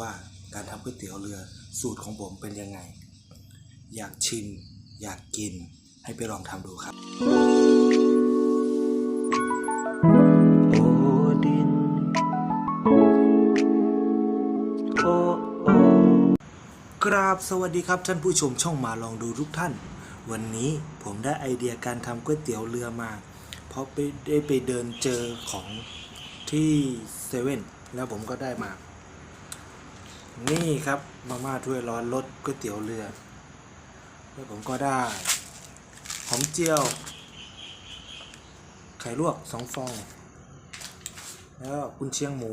ว่าการทำก๋วยเตี๋ยวเรือสูตรของผมเป็นยังไง อยากชิม อยากกินให้ไปลองทำดูครับ กราบสวัสดีครับท่านผู้ชมช่องมาลองดูทุกท่าน วันนี้ผมได้ไอเดียการทำก๋วยเตี๋ยวเรือมา เพราะไปได้ไปเดินเจอของที่เซเว่นแล้วผมก็ได้มา นี่ครับมาม่าถ้วยร้อนรสก๋วยเตี๋ยวเรือแล้วผมก็ได้หอมเจียว ไข่ลวกสองฟอง แล้วกุนเชียงหมู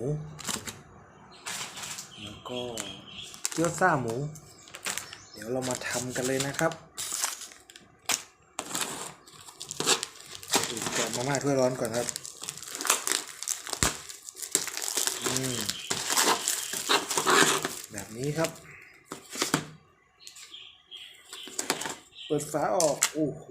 แล้วก็เกี๊ยวซ่าหมู เดี๋ยวเรามาทำกันเลยนะครับแกะมาม่าถ้วยร้อนก่อนครับ อืม นี้ครับ เปิดฝาออก โอ้โห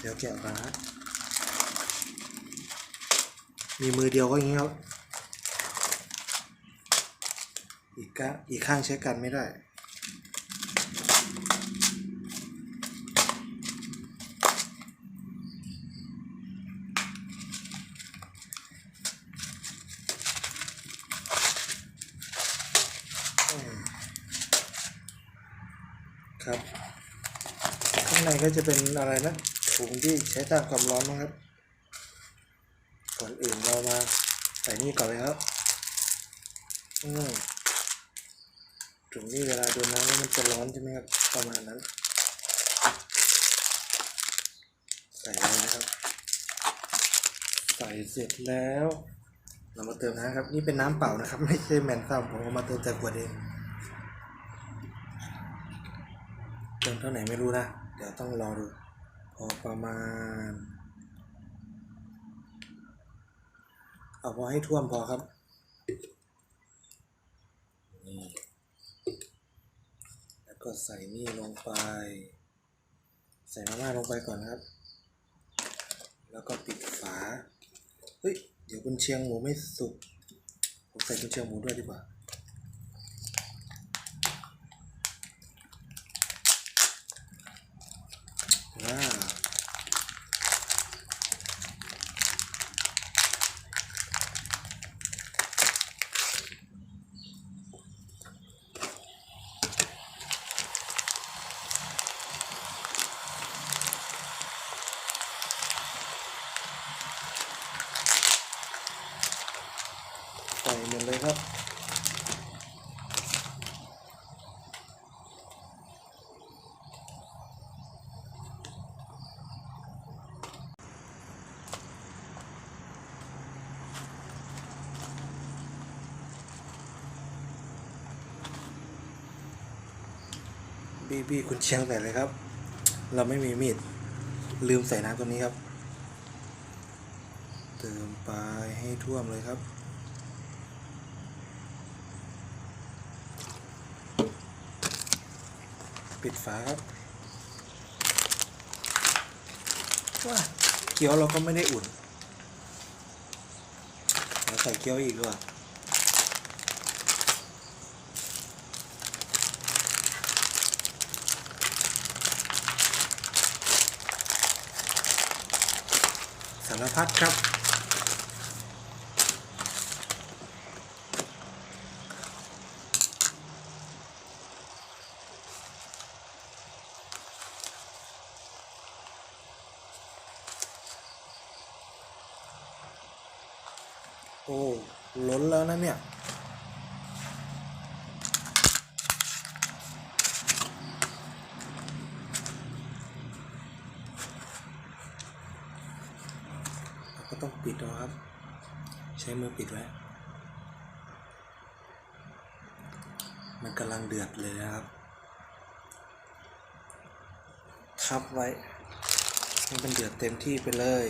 เดี๋ยวแกะฝามีมือเดียวก็อย่างนี้ครับ อีกก้าอีกข้างใช้กันไม่ได้ อืมครับ ข้างในก็จะเป็นอะไรนะถุงที่ใช้ต้านความร้อนนะครับ ก่อนอื่นเรามาใส่นี่ก่อนเลยครับอืมถุงนี้เวลาโดนน้ำแล้วมันจะร้อนใช่ไหมครับ ประมาณนั้น ใส่เลยนะครับ ใส่เสร็จแล้ว เรามาเติมน้ำครับ นี่เป็นน้ำเปล่านะครับ ไม่ใช่แมนซัมผมเอามาเติมจากขวดเองเติมเท่าไหร่ไม่รู้นะ เดี๋ยวต้องรอดูพอประมาณ เอาพอให้ท่วมพอครับนี่แล้วก็ใส่นี่ลงไป ใส่มาม่าลงไปก่อนนะครับ แล้วก็ปิดฝาเฮ้ยเดี๋ยวกุนเชียงหมูไม่สุกผมใส่กุนเชียงหมูด้วยดีกว่า บี้บี้คุณเชียงใส่เลยครับ เราไม่มีมีด ลืมใส่น้ำตัวนี้ครับ เติมไปให้ท่วมเลยครับปิดฝาครับว้าเกี๊ยวเราก็ไม่ได้อุ่นเราใส่เกี๊ยวอีกด้วยารพัดครับ โอ้ล้นแล้วนะเนี่ย เราก็ ต้องปิดเอาครับ ใช้มือปิดไว้ มันกำลังเดือดเลยนะครับ ทับไว้ให้มันเดือดเต็มที่ไปเลย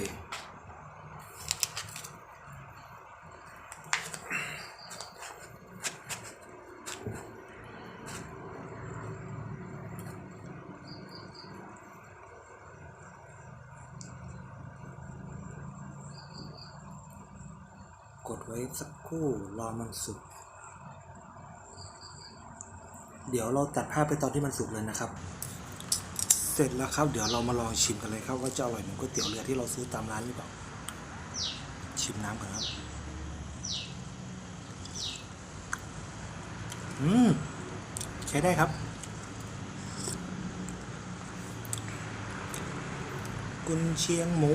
ไว้สักครู่รอมันสุก เดี๋ยวเราตัดภาพไปตอนที่มันสุกเลยนะครับ เสร็จแล้วครับ เดี๋ยวเรามาลองชิมกันเลยครับว่าจะอร่อยเหมือนก๋วยเตี๋ยวเรือที่เราซื้อตามร้านหรือเปล่า ชิมน้ำก่อนครับ อืม ใช้ได้ครับกุนเชียงหมู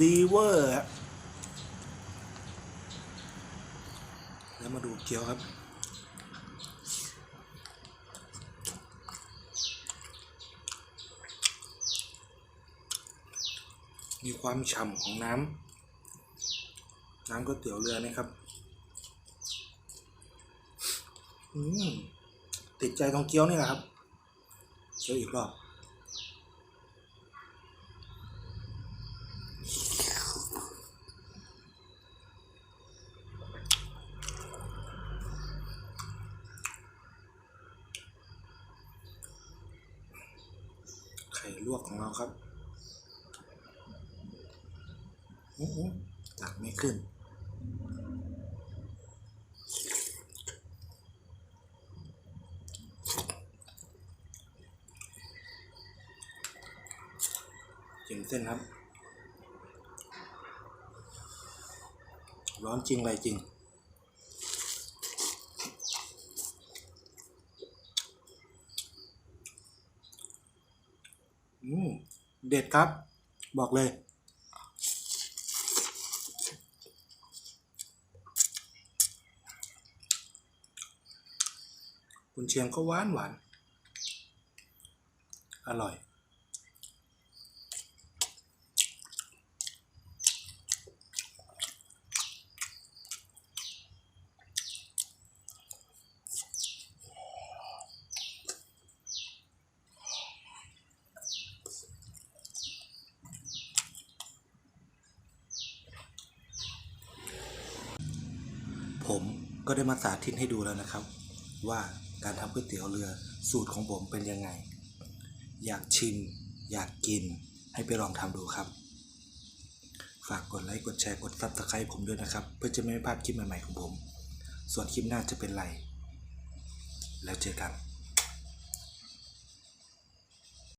ดีเวอร์แล้วมาดูเกี๊ยวครับ มีความฉ่ำของน้ำ น้ำก๋วยเตี๋ยวเรือนะครับอืมติดใจตรงเกี๊ยวนี่แหละครับ เกี๊ยวอีกรอบ วกของเราครับอือหือตักไม่ขึ้น จิ้มเส้นครับ ร้อนจริงอะไรจริง อืม เด็ดครับ บอกเลย คุณเชียงก็หวานหวาน อร่อย ผม ก็ได้มาสาธิตให้ดูแล้วนะครับ ว่าการทำก๋วยเตี๋ยวเรือสูตรของผมเป็นยังไง อยากชิม อยากกิน ให้ไปลองทำดูครับ ฝากกดไลค์กดแชร์กดซับสไครต์ผมด้วยนะครับ เพื่อจะไม่พลาดคลิปใหม่ๆของผม ส่วนคลิปหน้าจะเป็นไร แล้วเจอกัน